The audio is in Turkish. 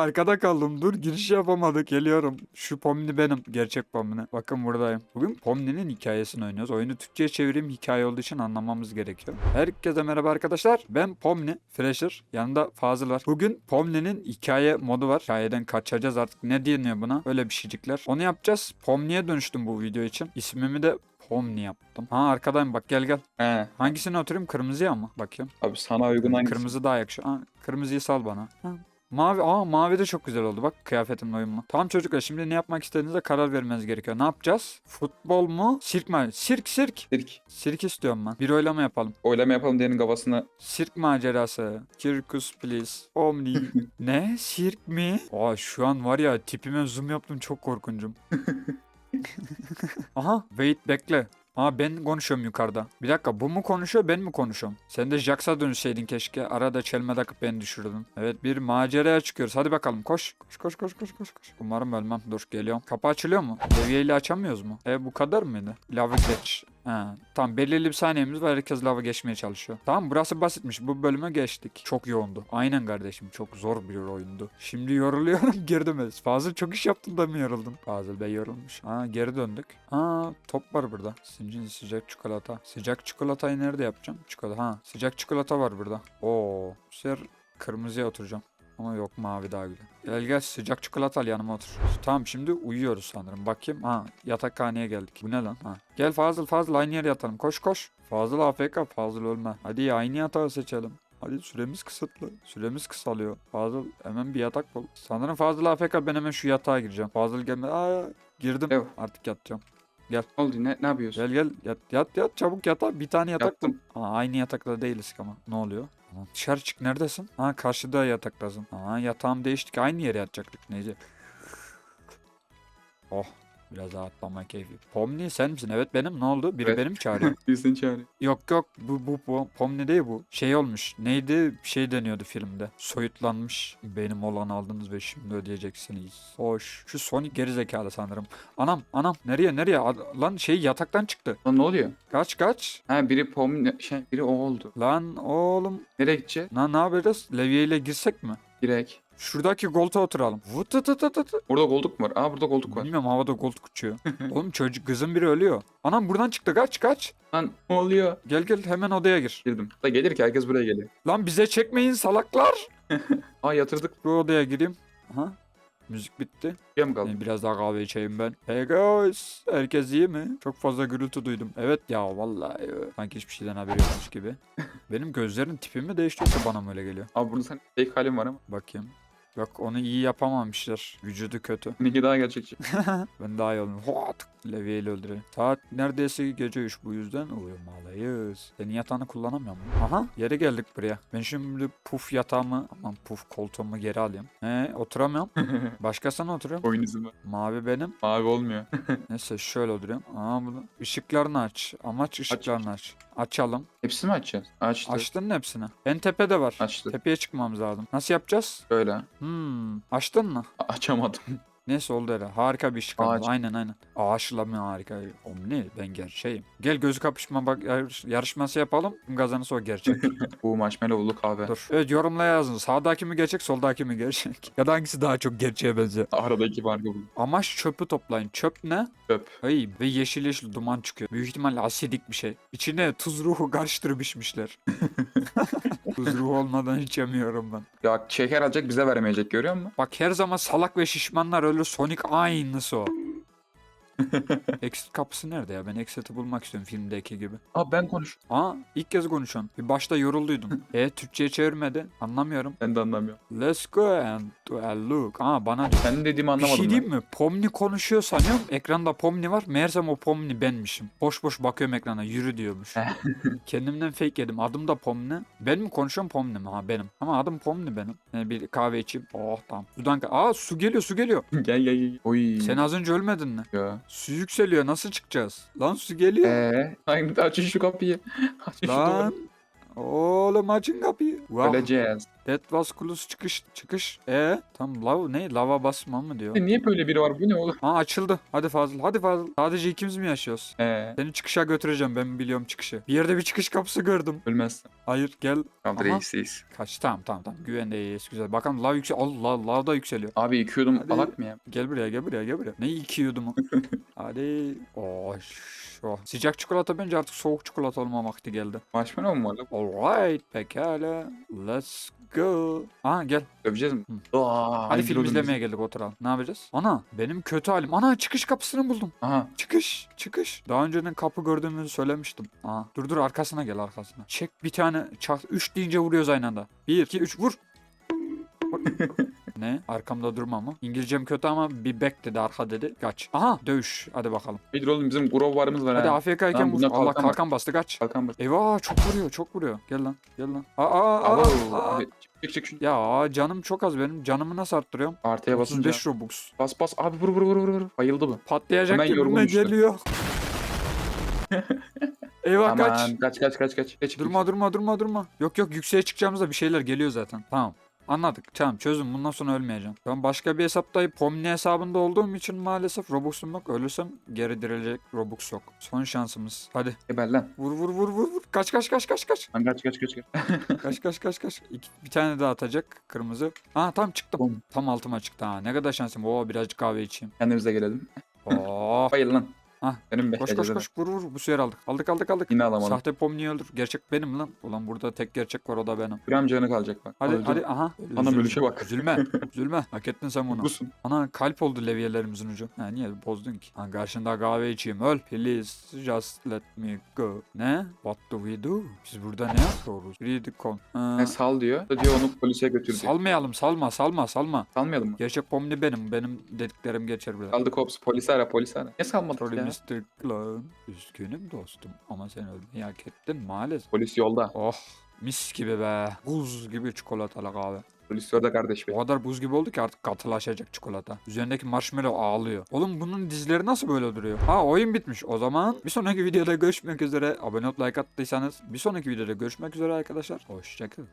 arkada kaldım. Dur giriş yapamadık. Geliyorum. Şu Pomni benim. Gerçek Pomni. Bakın buradayım. Bugün Pomni'nin hikayesini oynuyoruz. Oyunu Türkçe'ye çevireyim. Hikaye olduğu için anlamamız gerekiyor. Herkese merhaba arkadaşlar. Ben Pomni. Fresher. Yanında Fazıl var. Bugün Pomni'nin hikaye modu var. Hikayeden kaçacağız artık. Ne deniyor buna? Öyle bir şeycikler. Onu yapacağız. Pomni'ye dönüştüm bu video için. İsmimi de Pomni yaptım. Ha arkadayım bak gel gel. He. Hangisine oturayım? Kırmızıya mı? Bakayım. Abi sana uygun hangisi? Kırmızı daha yakışıyor. Ha, kırmızıyı sal bana. Ha. Mavi, aa mavi de çok güzel oldu bak kıyafetimle uyumlu. Tamam çocuklar şimdi ne yapmak istediğinize karar vermeniz gerekiyor. Ne yapacağız? Futbol mu? Sirk mi? Sirk sirk. Sirk. Sirk istiyorum ben. Bir oylama yapalım. Oylama yapalım diğerinin kafasına. Sirk macerası. Circus please. Omni. ne? Sirk mi? Aa şu an var ya tipime zoom yaptım çok korkuncum. Aha wait bekle. Aa ben konuşuyorum yukarıda. Bir dakika bu mu konuşuyor ben mi konuşuyorum? Sen de Jax'a dönüşseydin keşke. Arada çelme takıp beni düşürdün. Evet bir maceraya çıkıyoruz. Hadi bakalım koş. Koş koş koş koş koş. koş. Umarım ölmem. Dur geliyorum. Kapı açılıyor mu? Deviyeyle açamıyoruz mu? E bu kadar mıydı? Lavı geç. Ha, tamam belirli bir saniyemiz var. Herkes lava geçmeye çalışıyor. Tamam burası basitmiş. Bu bölüme geçtik. Çok yoğundu. Aynen kardeşim. Çok zor bir oyundu. Şimdi yoruluyorum. Girdim. Fazıl çok iş yaptın da mı yoruldun? Fazıl Bey yorulmuş. Ha geri döndük. Ha top var burada. Sincin sıcak çikolata. Sıcak çikolatayı nerede yapacağım? Çikolata. Ha sıcak çikolata var burada. Oo. Bu sefer kırmızıya oturacağım. Ama yok mavi daha güzel. Gel gel sıcak çikolata al yanıma otur. Tamam şimdi uyuyoruz sanırım. Bakayım. Ha yatakhaneye geldik. Bu ne lan? Ha. Gel Fazıl Fazıl aynı yere yatalım. Koş koş. Fazıl AFK Fazıl ölme. Hadi aynı yatağı seçelim. Hadi süremiz kısıtlı. Süremiz kısalıyor. Fazıl hemen bir yatak bul. Sanırım Fazıl AFK ben hemen şu yatağa gireceğim. Fazıl gelme. Aa girdim. Ev. Artık yatacağım. Ne oldu? Ne, ne yapıyorsun? Gel gel yat yat yat çabuk yata. Bir tane yatak bul. Yattım. Aa, aynı yatakta değiliz ama. Ne oluyor? Aa, dışarı çık neredesin? Ha karşıda yataktasın. Aa yatağım değiştik. Aynı yere yatacaktık. Neyse. Oh biraz rahatlama keyfi. Pomni sen misin? Evet benim. Ne oldu? Biri Evet. benim çağırıyor. Bir seni çağırıyor. yok yok bu, bu bu Pomni değil bu. Şey olmuş. Neydi? Bir şey deniyordu filmde. Soyutlanmış. Benim olan aldınız ve şimdi ödeyeceksiniz. Hoş. Şu Sonic gerizekalı sanırım. Anam anam nereye nereye? Ad- Lan şey yataktan çıktı. Lan ne oluyor? Kaç kaç. Ha biri pom şey biri o oldu. Lan oğlum. Nereye gideceğiz? Na ne yapacağız? Levye ile girsek mi? Direkt. Şuradaki koltuğa oturalım. Vıtıtıtıtı. Burada koltuk mu var? Aa burada koltuk var. Bilmiyorum havada koltuk uçuyor. Oğlum çocuk kızın biri ölüyor. Anam buradan çıktı kaç kaç. Lan ne oluyor? Gel gel hemen odaya gir. Girdim. Da gelir ki herkes buraya geliyor. Lan bize çekmeyin salaklar. Aa yatırdık. Bu odaya gireyim. Aha. Müzik bitti. Buraya mı kaldı? Yani biraz daha kahve içeyim ben. Hey guys. Herkes iyi mi? Çok fazla gürültü duydum. Evet ya vallahi. e, Sanki hiçbir şeyden haberi yokmuş gibi. Benim gözlerin tipi mi değişti yoksa bana mı öyle geliyor? Abi burada sen fake halin var ama. Bakayım. Yok onu iyi yapamamışlar. Vücudu kötü. Seninki daha gerçekçi. Ben daha iyi oldum. Hoat! Levye ile öldürelim. Saat neredeyse gece 3 bu yüzden uyumalıyız. Senin yatağını kullanamıyor mu? Aha yere geldik buraya. Ben şimdi puf yatağımı aman puf koltuğumu geri alayım. He oturamıyorum. Başkasına oturuyorum. Oyun var. Mavi benim. Mavi olmuyor. Neyse şöyle oturuyorum. Aa bunu. Işıklarını aç. Amaç ışıklarını aç. Açalım. Hepsini mi açacağız? Açtı. Açtın mı hepsini? En tepede var. Açtı. Tepeye çıkmamız lazım. Nasıl yapacağız? Böyle. Hmm. Açtın mı? A- açamadım. Neyse oldu hele. Harika bir ışık aldı. Ağaç. Aynen aynen. Ağaçlama harika. O ne? Ben gerçeğim. Gel gözü kapışma bak yarış- yarışması yapalım. Kim kazanırsa o gerçek. Bu marshmallowlu kahve. Dur. Evet yorumla yazın. Sağdaki mi gerçek soldaki mi gerçek? ya da hangisi daha çok gerçeğe benziyor? Aradaki farkı bu. Amaç çöpü toplayın. Çöp ne? Çöp. Ay ve yeşil yeşil duman çıkıyor. Büyük ihtimalle asidik bir şey. İçine tuz ruhu karıştırıp içmişler. tuz ruhu olmadan içemiyorum ben. Ya şeker alacak bize vermeyecek görüyor musun? Bak her zaman salak ve şişmanlar ölür. Sonic aynısı o. Exit kapısı nerede ya? Ben exit'i bulmak istiyorum filmdeki gibi. Aa ben konuş. Aa ilk kez konuşuyorsun. Bir başta yorulduydun. e Türkçe'ye çevirmedi. Anlamıyorum. Ben de anlamıyorum. Let's go and do a look. Aa bana. Senin dediğimi Bir anlamadım şey ben. diyeyim mi? Pomni konuşuyor sanıyorum. Ekranda Pomni var. Meğersem o Pomni benmişim. Boş boş bakıyorum ekrana. Yürü diyormuş. Kendimden fake yedim. Adım da Pomni. Ben mi konuşuyorum Pomni mi? Ha benim. Ama adım Pomni benim. Yani bir kahve içeyim. Oh tamam. Sudan Aa su geliyor su geliyor. gel gel gel. Oy. Sen az önce ölmedin mi? Ya. Su yükseliyor. Nasıl çıkacağız? Lan su geliyor. Eee? Aynı açın şu kapıyı. Şu Lan. duvarı. Oğlum açın kapıyı. Wow. Öleceğiz. That was close çıkış çıkış. E tam lav ne? Lava basma mı diyor. Niye böyle biri var? Bu ne oğlum? Ha açıldı. Hadi Fazıl. Hadi Fazıl. Sadece ikimiz mi yaşıyoruz? Eee? Seni çıkışa götüreceğim. Ben biliyorum çıkışı. Bir yerde bir çıkış kapısı gördüm. Ölmez. Hayır gel. Tamam Aha. reis reis. Kaç tamam tamam tamam. Güvendeyiz güzel. Bakalım lav yüksel. Allah lav da yükseliyor. Abi iki yudum alak mı ya? Gel buraya gel buraya gel buraya. Ne iki yudumu? Hadi. Oh, şu. Sıcak çikolata bence artık soğuk çikolata olma vakti geldi. Marshmallow mu var? Alright pekala. Let's go. Aha gel. Döveceğiz mi? Aa, Hadi film izlemeye geldik oturalım. Ne yapacağız? Ana benim kötü halim. Ana çıkış kapısını buldum. Aha. Çıkış, çıkış. Daha önceden kapı gördüğümüzü söylemiştim. Aa, dur dur arkasına gel arkasına. Çek bir tane çak. Üç deyince vuruyoruz aynı anda. Bir, iki, üç vur. Ne? Arkamda durma mı? İngilizcem kötü ama bir back dedi arka dedi. Kaç. Aha dövüş. Hadi bakalım. Hayır oğlum bizim grov varımız var Hadi ha. AFK'yken Tamam, vur. buna Allah kalkan kalkan bastı kaç. Kalkan bak. Eyvah çok vuruyor çok vuruyor. Gel lan gel lan. Aa, aa, aa, aa. Abi çık çık şunu. Ya canım çok az benim. Canımı nasıl arttırıyorum? Artıya basınca. 35 Robux. Bas bas abi vur vur vur vur vur. Bayıldı bu. Patlayacak Hemen gibime yorgun düştü. geliyor. Eyvah kaç. Aman kaç kaç kaç kaç. Geç, Durma durma durma durma. Yok yok yükseğe çıkacağımızda bir şeyler geliyor zaten. Tamam. Anladık. Tamam çözüm. Bundan sonra ölmeyeceğim. Ben başka bir hesaptayım. Pomni hesabında olduğum için maalesef Robux'um yok. Ölürsem geri dirilecek Robux yok. Son şansımız. Hadi. Geber lan. Vur vur vur vur vur. Kaç kaç kaç kaç kaç. Lan kaç kaç kaç kaç. Kaç kaç kaç kaç. İki, bir tane daha atacak. Kırmızı. Aa tam çıktım. Bom. Tam altıma çıktı ha. Ne kadar şansım. Oo birazcık kahve içeyim. Kendimize gelelim. Oo. Bayıl lan. Hah, Benim koş koş koş. Vur vur. Bu sefer aldık. Aldık aldık aldık. Yine alamadım. Sahte Pomni'yi öldür. Gerçek benim lan. Ulan burada tek gerçek var o da benim. Gram canı kalacak bak. Hadi Öldü. hadi aha. Ana bölüşe bak. Üzülme. Üzülme. Hak ettin sen bunu. Mutlusun. Ana kalp oldu levyelerimizin ucu. Ha niye bozdun ki? Ha karşında kahve içeyim. Öl. Please just let me go. Ne? What do we do? Biz burada ne yapıyoruz? Read the con. Ee, Ne sal diyor. Da diyor onu polise götür diyor. salmayalım salma salma salma. Salmayalım mı? Gerçek pomni benim. Benim dediklerim geçer burada. Saldı kops. Polisi ara polisi ara. Ne salmadık Sorry ya? Mr. Clown. Üzgünüm dostum ama sen ölmeyi hak ettin maalesef. Polis yolda. Oh mis gibi be. Buz gibi çikolatalı kahve. Polis yolda kardeş be. O kadar buz gibi oldu ki artık katılaşacak çikolata. Üzerindeki marshmallow ağlıyor. Oğlum bunun dizleri nasıl böyle duruyor? Ha oyun bitmiş. O zaman bir sonraki videoda görüşmek üzere. Abone olup like attıysanız bir sonraki videoda görüşmek üzere arkadaşlar. Hoşçakalın.